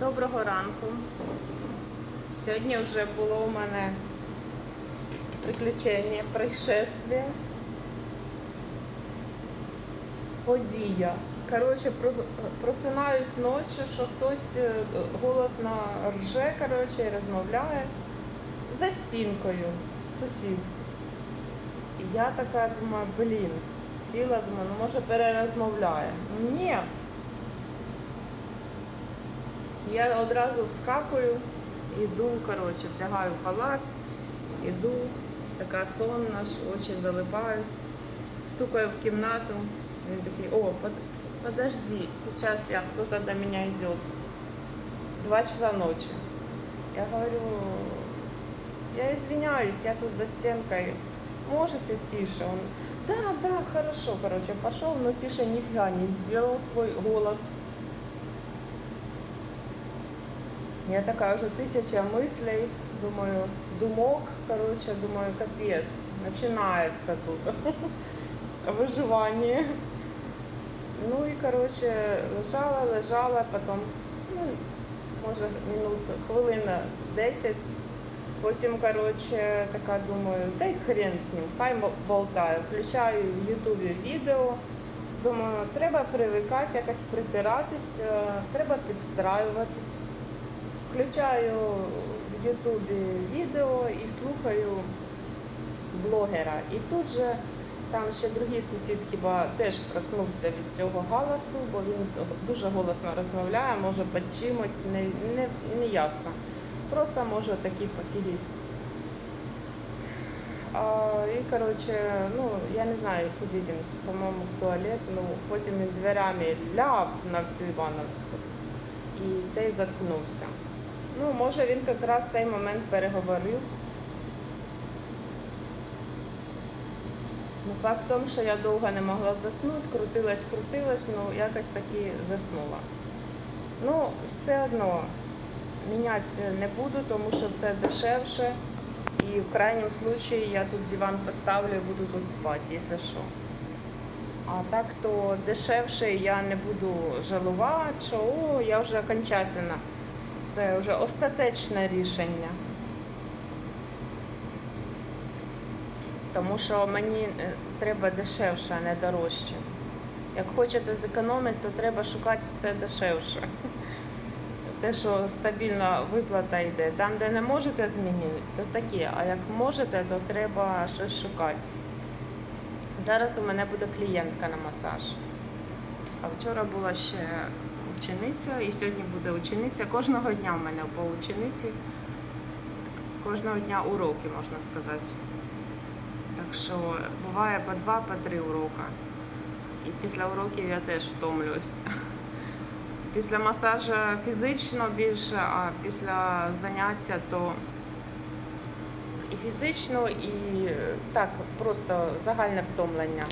Доброго ранку. Сьогодні вже було у мене приключення, происшествие. Подія. Коротше, просинаюсь ночі, що хтось е, голосно рже, коротше, і розмовляє за стінкою сусід. І я така думаю, блін, сіла, думаю, ну може перерозмовляє. Ні, я одразу вскакую, іду, коротше, вдягаю халат, іду, така сонна, ж, очі залипають, стукаю в кімнату. Він такий, о, под, подожди, сейчас я, кто-то до меня идет. Два часа ночи. Я говорю, я извиняюсь, я тут за стенкой. Можете тише? Он, да, да, хорошо, короче, пошел, но тише нифига не сделал свой голос. Я такая уже тысяча мыслей, думаю, думок, короче, думаю, капец, начинается тут выживание. Ну и, короче, лежала, лежала, потом, ну, може, минут, хвилина 10. Потім, короче, така думаю, та й хрен з ним, хай мо- болтаю. Включаю в Ютубі відео. Думаю, треба привикати, якось притиратися, треба підстраюватись. Включаю в Ютубі відео і слухаю блогера. І тут же там ще другий сусід хіба теж проснувся від цього галасу, бо він дуже голосно розмовляє, може під чимось, не, не, не ясно. Просто може такий пофігіст. А, і коротше, ну я не знаю, куди він, по-моєму, в туалет. Ну потім він дверями ляп на всю Івановську і той заткнувся. Може він якраз в той момент переговорив. Ну, факт в тому, що я довго не могла заснути, крутилась, крутилась, ну якось таки заснула. Ну, все одно міняти не буду, тому що це дешевше. І в крайньому случаї я тут диван поставлю і буду тут спати, якщо що. А так то дешевше я не буду жалувати, що о, я вже окончательно. Це вже остаточне рішення. Тому що мені е, треба дешевше, а не дорожче. Як хочете зекономити, то треба шукати все дешевше. Те, що стабільна виплата йде. Там, де не можете змінити, то таке. А як можете, то треба щось шукати. Зараз у мене буде клієнтка на масаж. А вчора була ще учениця, і сьогодні буде учениця. Кожного дня в мене по учениці. Кожного дня уроки, можна сказати. Так що буває по два, по три уроки. І після уроків я теж втомлююсь. Після масажу фізично більше, а після заняття то і фізично, і так, просто загальне втомлення.